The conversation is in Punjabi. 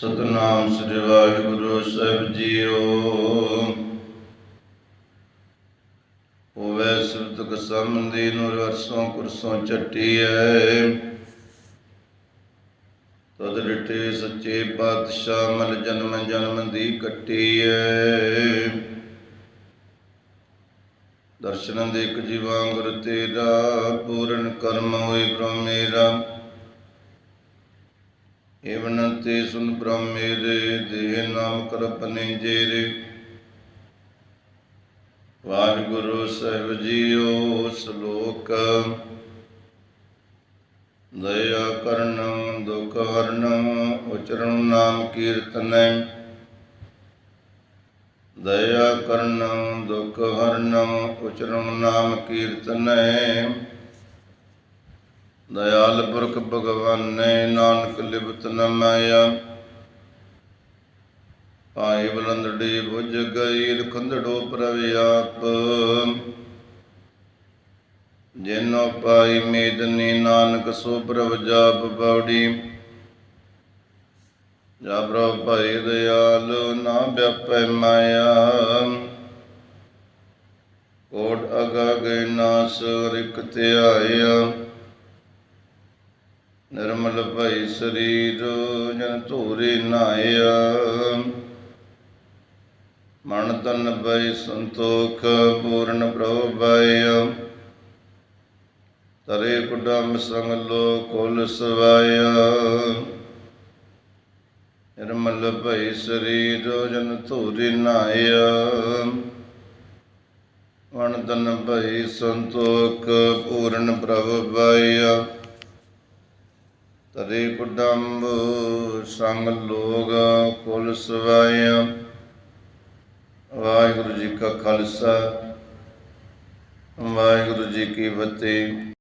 ਸਤਨਾਮ ਸ੍ਰੀ ਵਾਹਿਗੁਰੂ ਸਾਹਿਬ ਜੀਓ। ਹੋਵੇ ਸੁਰਤਕ ਸੰਬੰਧੀ ਨੂਰ ਵਰਸੋਂ ਕੁਰਸੋਂ ਚੱਟੀਐ ਤਦ ਰਿਟੇ ਸੱਚੇ ਪਾਤਸ਼ਾਹ ਮਲ ਜਨਮ ਜਨਮ ਦੀ ਕੱਟੀ ਕੱਟੀਐ। ਦਰਸ਼ਨ ਦੇ ਇੱਕ ਜੀਵਾਂ ਗੁਰ ਤੇਰਾ, ਪੂਰਨ ਕਰਮ ਹੋਏ ਬ੍ਰਹਮ ਮੇਰਾ ਏਵਨ ਤੇ ਸੁਨ ਬ੍ਰਹਮ ਮੇਰੇ ਦੇਹ ਨਾਮ ਕਰਪਨੇ ਜੇਰੇ। ਵਾਹਿਗੁਰੂ ਸਾਹਿਬ ਜੀਓ, ਸ਼ਲੋਕ। ਦਇਆ ਕਰਨ, ਦੁਖ ਹਰਨ, ਉਚਰਨ ਨਾਮ ਕੀਰਤਨੈ। ਦਇਆ ਕਰਨ, ਦੁਖ ਹਰਨ, ਉਚਰਨ ਨਾਮ ਕੀਰਤਨੈ। ਦਇਆਲ ਪੁਰਖ ਭਗਵਾਨੇ, ਨਾਨਕ ਲਿਪਤ ਨ ਮਾਇਆ। ਪਾਏ ਬਲੰਦੜੀ ਬੁਝ ਗਈ ਖੰਦੜੋ ਪ੍ਰਭ ਆਪ। ਜਿਨੋ ਪਾਈ ਮੇਦਨੀ, ਨਾਨਕ ਸੋ ਪ੍ਰਭ ਜਾਪ ਬੌੜੀ ਜਾ ਪ੍ਰਭ ਭਾਈ ਦਇਆਲ, ਨਾ ਵਿਆਪੈ ਮਾਇਆ। ਕੋਟ ਅਗਾ ਗਏ ਨਾਸ ਰਿਕ ਧਿਆਇਆ। ਨਿਰਮਲ ਭਈ ਸਰੀਰ ਜਨ ਧੂਰੇ ਨਾਇਆ ਮਨ ਤਨ ਭਈ ਸੰਤੋਖ, ਪੂਰਨ ਪ੍ਰਭ ਪਾਇਆ ਤਰੇ ਕੁਡਮ ਸੰਗ ਲੋ ਕੁਲ ਸਵਾਇਆ। ਨਿਰਮਲ ਭਈ ਸਰੀਰ ਜਨ ਧੂਰੇ ਨਾਇਆ ਮਨ ਤਨ ਭਈ ਸੰਤੋਖ, ਪੂਰਨ ਪ੍ਰਭ ਪਾਇਆ ਤਰੇ ਕੁਡੰਬ ਸੰਗ ਲੋਗ ਕੁਲ ਸਵਾਇਆ ਵਾਹਿਗੁਰੂ ਜੀ ਕਾ ਖਾਲਸਾ ਵਾਹਿਗੁਰੂ ਜੀ ਕੀ ਫਤਿਹ।